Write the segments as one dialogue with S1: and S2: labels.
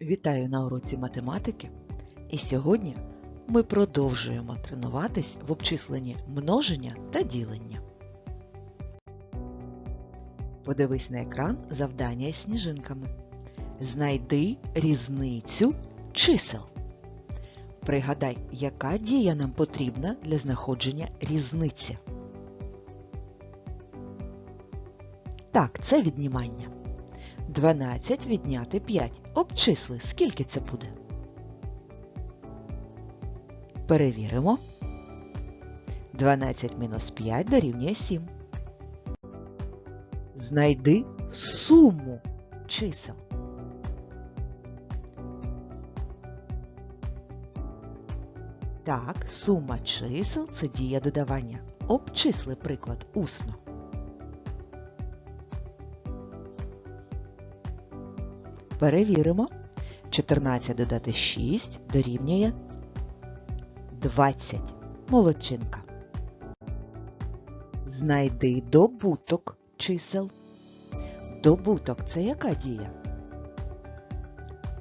S1: Вітаю на уроці математики. І сьогодні ми продовжуємо тренуватись в обчисленні множення та ділення. Подивись на екран завдання із сніжинками. Знайди різницю чисел. Пригадай, яка дія нам потрібна для знаходження різниці. Так, це віднімання. 12 відняти 5. Обчисли, скільки це буде? Перевіримо. 12 мінус 5 дорівнює 7. Знайди суму чисел. Так, сума чисел це дія додавання. Обчисли приклад усно. Перевіримо. 14 додати 6 дорівнює 20. Молодчинка. Знайди добуток чисел. Добуток це яка дія?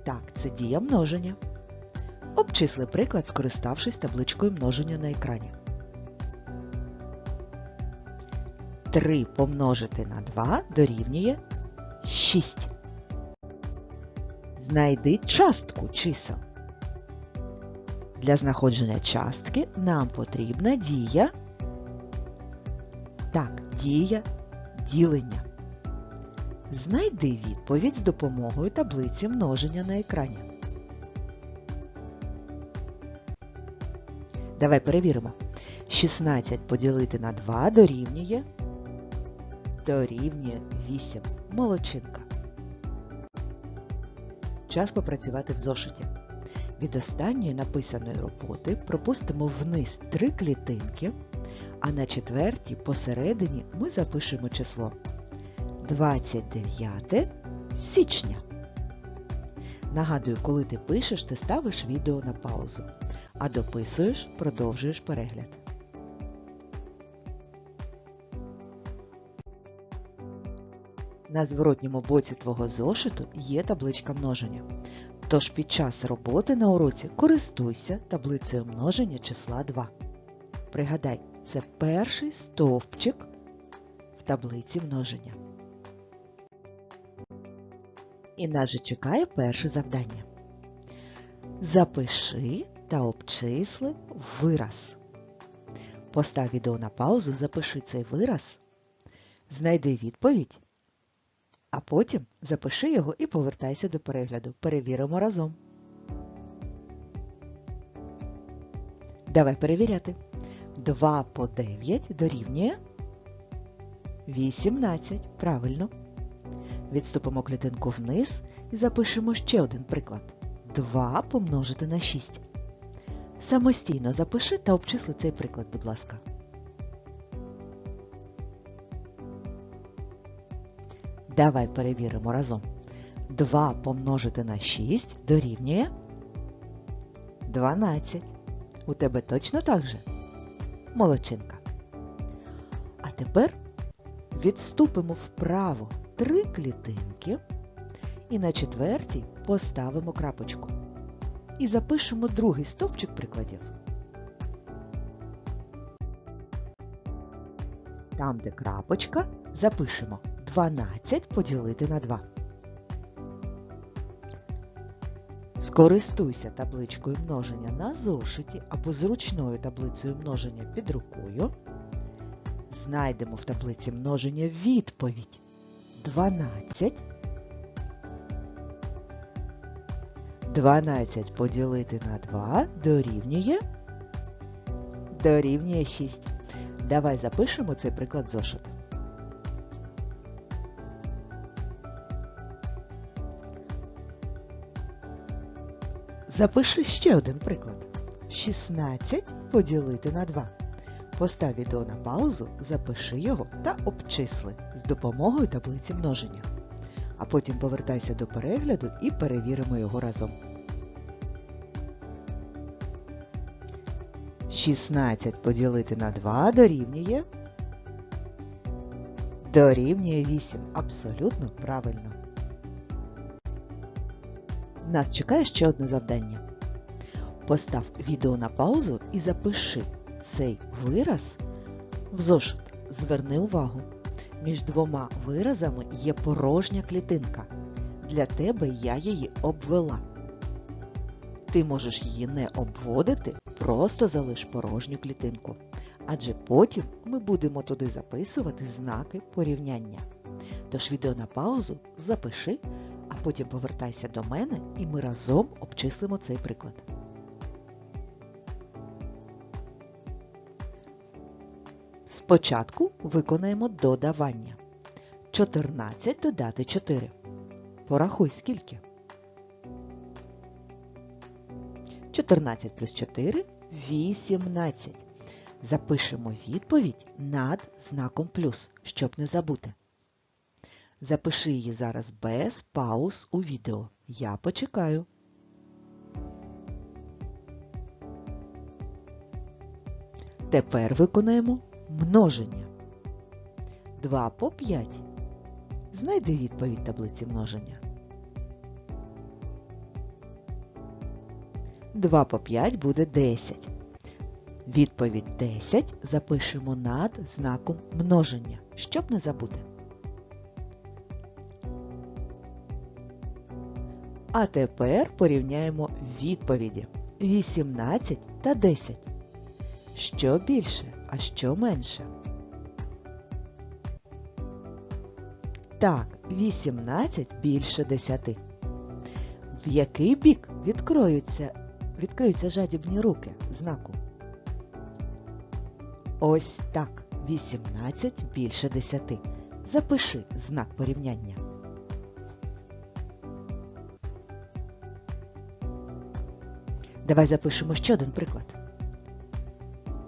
S1: Так, це дія множення. Обчисли приклад, скориставшись табличкою множення на екрані. 3 помножити на 2 дорівнює 6. Знайди частку чисел. Для знаходження частки нам потрібна дія. Так, дія ділення. Знайди відповідь з допомогою таблиці множення на екрані. Давай перевіримо. 16 поділити на 2 дорівнює дорівнює 8. Молодчинка. Час попрацювати в зошиті. Від останньої написаної роботи пропустимо вниз три клітинки, а на четвертій посередині ми запишемо число 29 січня. Нагадую, коли ти пишеш, ти ставиш відео на паузу, а дописуєш, продовжуєш перегляд. На зворотньому боці твого зошиту є табличка множення. Тож під час роботи на уроці користуйся таблицею множення числа 2. Пригадай, це перший стовпчик в таблиці множення. І нас же чекає перше завдання. Запиши та обчисли вираз. Постав відео на паузу, запиши цей вираз, знайди відповідь потім запиши його і повертайся до перегляду. Перевіримо разом. Давай перевіряти. 2 по 9 дорівнює 18. Правильно. Відступимо клітинку вниз і запишемо ще один приклад. 2 помножити на 6. Самостійно запиши та обчисли цей приклад, будь ласка. Давай перевіримо разом. 2 помножити на 6 дорівнює 12. У тебе точно так же? Молодчинка. А тепер відступимо вправо три клітинки і на четвертій поставимо крапочку. І запишемо другий стовпчик прикладів. Там, де крапочка, запишемо 12 поділити на 2. Скористуйся табличкою множення на зошиті або зручною таблицею множення під рукою. Знайдемо в таблиці множення відповідь 12. 12 поділити на 2 дорівнює дорівнює 6. Давай запишемо цей приклад зошиту. Запиши ще один приклад. 16 поділити на 2. Постав відео на паузу, запиши його та обчисли з допомогою таблиці множення. А потім повертайся до перегляду і перевіримо його разом. 16 поділити на 2 дорівнює. Дорівнює 8. Абсолютно правильно. Нас чекає ще одне завдання. Постав відео на паузу і запиши цей вираз в зошит. Зверни увагу. Між двома виразами є порожня клітинка. Для тебе я її обвела. Ти можеш її не обводити, просто залиш порожню клітинку. Адже потім ми будемо туди записувати знаки порівняння. Тож відео на паузу запиши, потім повертайся до мене і ми разом обчислимо цей приклад. Спочатку виконаємо додавання. 14 додати 4. Порахуй скільки. 14 плюс 4 18. Запишемо відповідь над знаком плюс, щоб не забути. Запиши її зараз без пауз у відео. Я почекаю. Тепер виконаємо множення. 2 по 5. Знайди відповідь таблиці множення. 2 по 5 буде 10. Відповідь 10 запишемо над знаком множення, щоб не забути. А тепер порівняємо відповіді 18 та 10. Що більше, а що менше? Так, 18 більше 10. В який бік відкриються, відкриються жадібні руки знаку? Ось так. 18 більше 10. Запиши знак порівняння. Давай запишемо ще один приклад.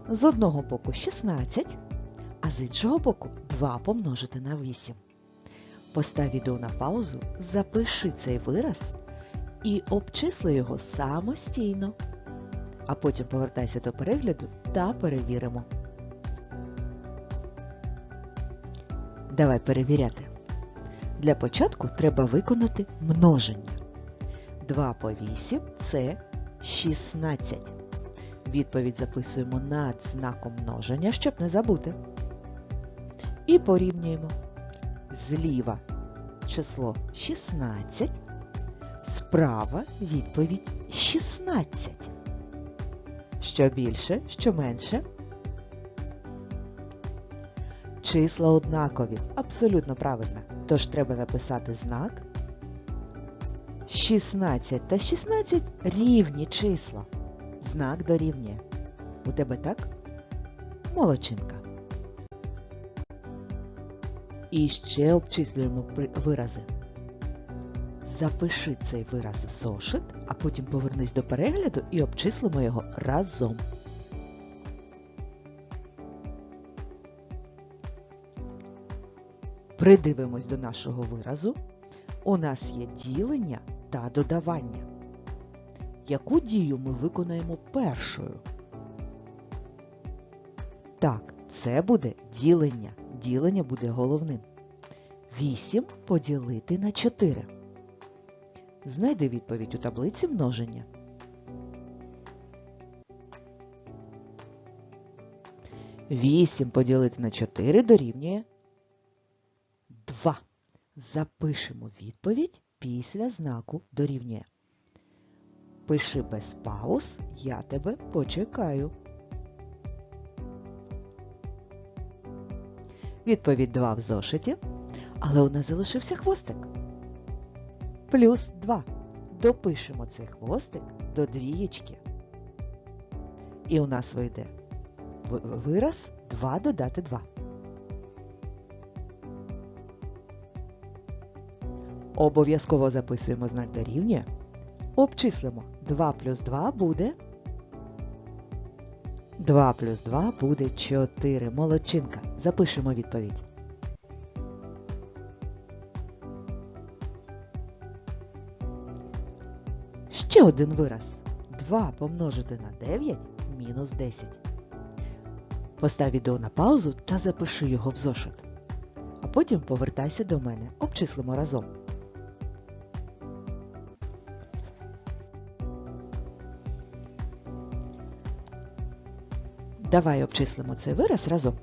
S1: З одного боку 16, а з іншого боку 2 помножити на 8. Постав відео на паузу, запиши цей вираз і обчисли його самостійно. А потім повертайся до перегляду та перевіримо. Давай перевіряти. Для початку треба виконати множення. 2 по 8 це 16. Відповідь записуємо над знаком множення, щоб не забути. І порівнюємо. Зліва число 16, справа відповідь 16. Що більше, що менше? Числа однакові. Абсолютно правильно. Тож треба написати знак. 16 та 16 рівні числа. Знак дорівнює. У тебе так? Молодчинка. І ще обчислюємо вирази. Запиши цей вираз в зошит, а потім повернись до перегляду і обчислимо його разом. Придивимось до нашого виразу. У нас є ділення та додавання. Яку дію ми виконаємо першою? Так, це буде ділення. Ділення буде головним. 8 поділити на 4. Знайди відповідь у таблиці множення. Вісім поділити на 4 дорівнює 2. Запишемо відповідь після знаку дорівнює. Пиши без пауз, я тебе почекаю. Відповідь 2 в зошиті, але у нас залишився хвостик. Плюс 2. Допишемо цей хвостик до двієчки. І у нас вийде вираз 2 додати 2. Обов'язково записуємо знак дорівнює. Обчислимо 2 плюс 2 буде. 2 плюс 2 буде 4. Молодчинка. Запишемо відповідь. Ще один вираз. 2 помножити на 9 мінус 10. Постав відео на паузу та запиши його в зошит. А потім повертайся до мене. Обчислимо разом. Давай обчислимо цей вираз разом.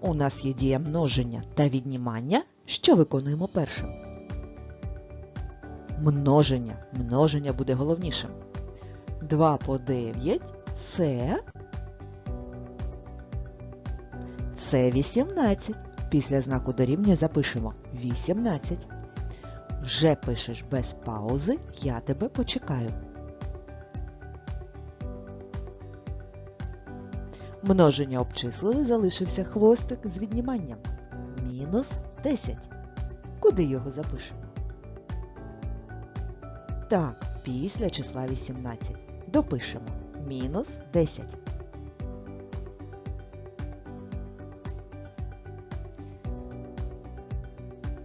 S1: У нас є дія множення та віднімання. Що виконуємо першим? Множення. Множення буде головнішим. 2 по 9 це. Це 18. Після знаку дорівнює запишемо 18. Вже пишеш без паузи, я тебе почекаю. Множення обчислили, залишився хвостик з відніманням. Мінус 10. Куди його запишемо? Так, після числа 18. Допишемо. Мінус 10.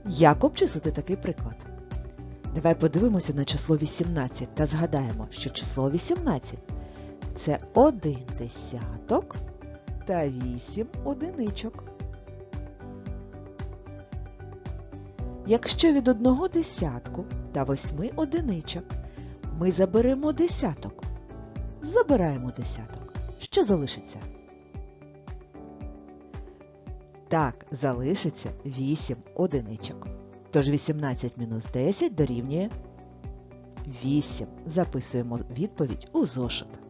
S1: Як обчислити такий приклад? Давай подивимося на число 18 та згадаємо, що число 18 це 1 десяток та 8 одиничок. Якщо від одного десятку та 8 одиничок ми заберемо десяток, забираємо десяток. Що залишиться? Так, залишиться 8 одиничок. Тож 18 мінус 10 дорівнює 8. Записуємо відповідь у зошит.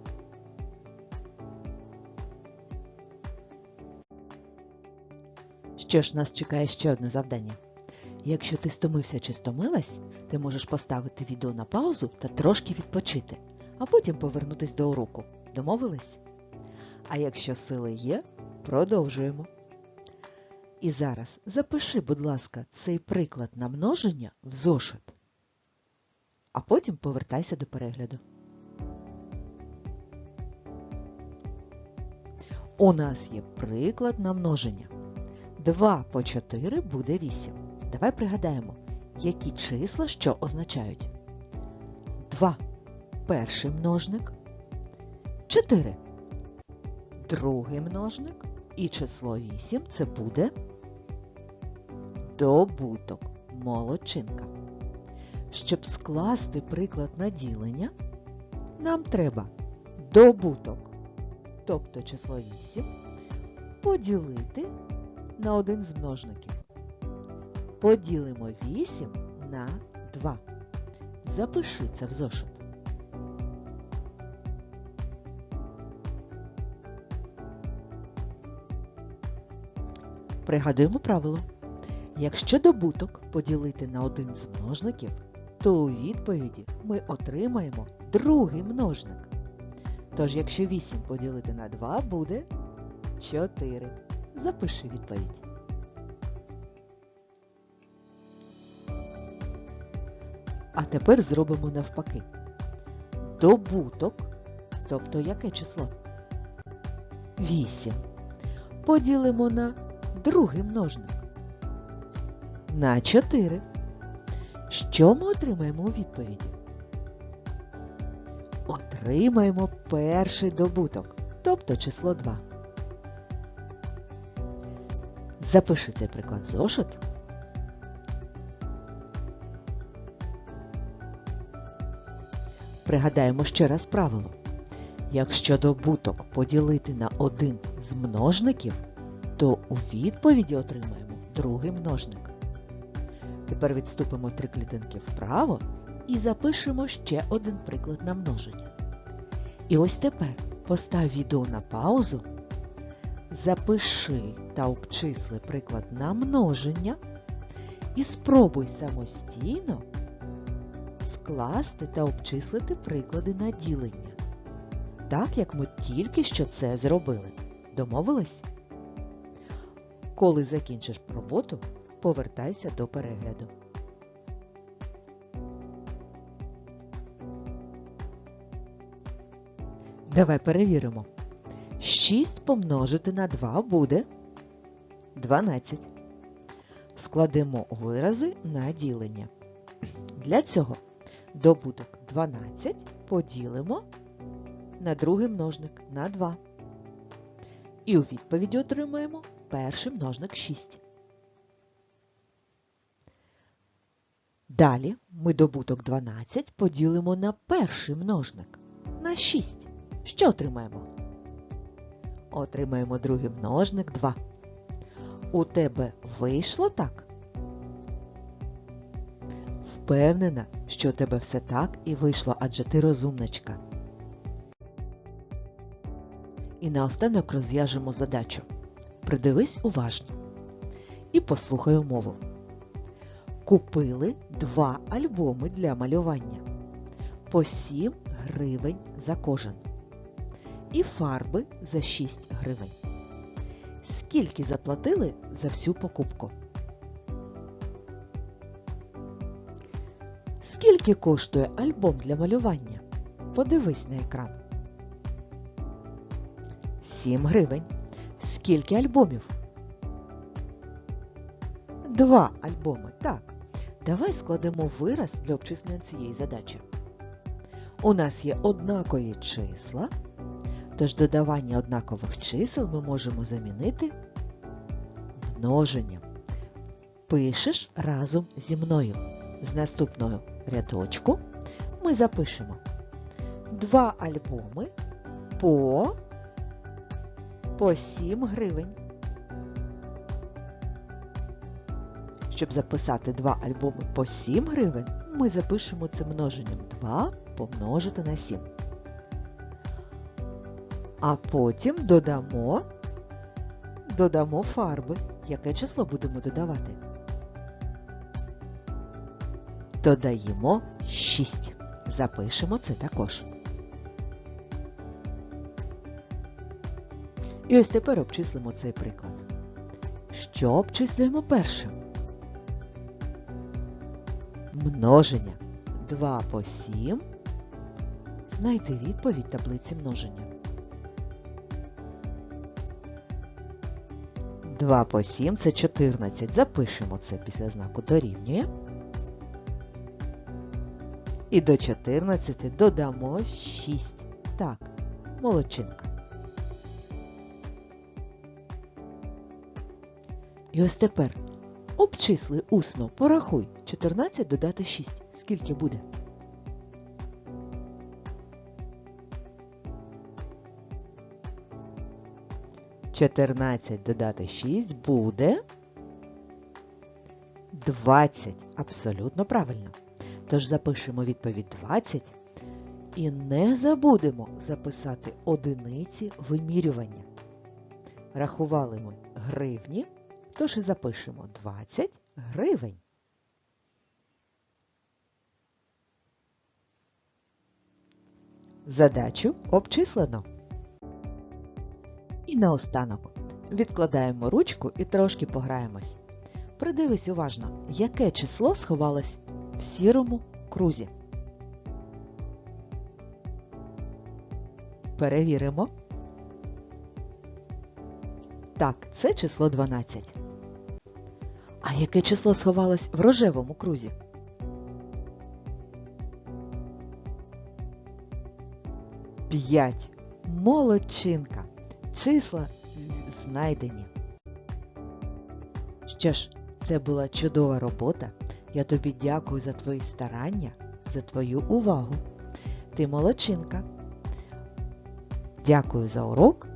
S1: Що ж, нас чекає ще одне завдання. Якщо ти стомився чи стомилась, ти можеш поставити відео на паузу та трошки відпочити, а потім повернутись до уроку. Домовились? А якщо сили є, продовжуємо. І зараз запиши, будь ласка, цей приклад на множення в зошит, а потім повертайся до перегляду. У нас є приклад на множення. 2 по 4 буде 8. Давай пригадаємо, які числа що означають. 2 перший множник, 4 другий множник і число 8 це буде добуток, молодчинка. Щоб скласти приклад на ділення, нам треба добуток, тобто число 8, поділити на один з множників. Поділимо 8 на 2. Запиши це в зошит. Пригадуємо правило. Якщо добуток поділити на один з множників, то у відповіді ми отримаємо другий множник. Тож, якщо 8 поділити на 2, буде 4. Запиши відповідь. А тепер зробимо навпаки. Добуток, тобто яке число? 8. Поділимо на другий множник. На 4. Що ми отримаємо у відповіді? Отримаємо перший добуток, тобто число 2. Запиши цей приклад зошит. Пригадаємо ще раз правило. Якщо добуток поділити на один з множників, то у відповіді отримаємо другий множник. Тепер відступимо три клітинки вправо і запишемо ще один приклад на множення. І ось тепер постав відео на паузу, запиши та обчисли приклад на множення і спробуй самостійно скласти та обчислити приклади на ділення. Так, як ми тільки що це зробили. Домовились? Коли закінчиш роботу, повертайся до перегляду. Давай перевіримо. 6 помножити на 2 буде 12. Складемо вирази на ділення. Для цього добуток 12 поділимо на другий множник на 2. І у відповіді отримаємо перший множник 6. Далі ми добуток 12 поділимо на перший множник на 6. Що отримаємо? Отримаємо другий множник 2. У тебе вийшло так? Впевнена, що у тебе все так і вийшло, адже ти розумничка. І наостанок розв'яжемо задачу. Придивись уважно і послухай умову. Купили два альбоми для малювання по 7 гривень за кожен. І фарби за 6 гривень. Скільки заплатили за всю покупку? Скільки коштує альбом для малювання? Подивись на екран. 7 гривень. Скільки альбомів? Два альбоми. Так. Давай складемо вираз для обчислення цієї задачі. У нас є однакові числа, тож додавання однакових чисел ми можемо замінити множенням. Пишеш разом зі мною. З наступного рядочку ми запишемо два альбоми по, по 7 гривень. Щоб записати два альбоми по 7 гривень, ми запишемо це множенням 2 помножити на 7. А потім додамо, додамо фарби. Яке число будемо додавати? Додаємо 6. Запишемо це також. І ось тепер обчислимо цей приклад. Що обчислюємо першим? Множення 2 по 7. Знайди відповідь таблиці множення. 2 по 7 це 14. Запишемо це після знаку дорівнює. І до 14 додамо 6. Так, молодчинка. І ось тепер обчисли усно, порахуй. 14 додати 6. Скільки буде? Чотирнадцять додати 6 буде 20. Абсолютно правильно. Тож запишемо відповідь 20 і не забудемо записати одиниці вимірювання. Рахували ми гривні, тож і запишемо 20 гривень. Задачу обчислено. І наостанок відкладаємо ручку і трошки пограємось. Придивись уважно, яке число сховалось в сірому крузі. Перевіримо. Так, це число 12. А яке число сховалось в рожевому крузі? П'ять. Молодчинка. Числа знайдені. Що ж, це була чудова робота. Я тобі дякую за твої старання, за твою увагу. Ти молодчинка. Дякую за урок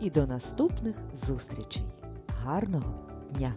S1: і до наступних зустрічей. Гарного дня!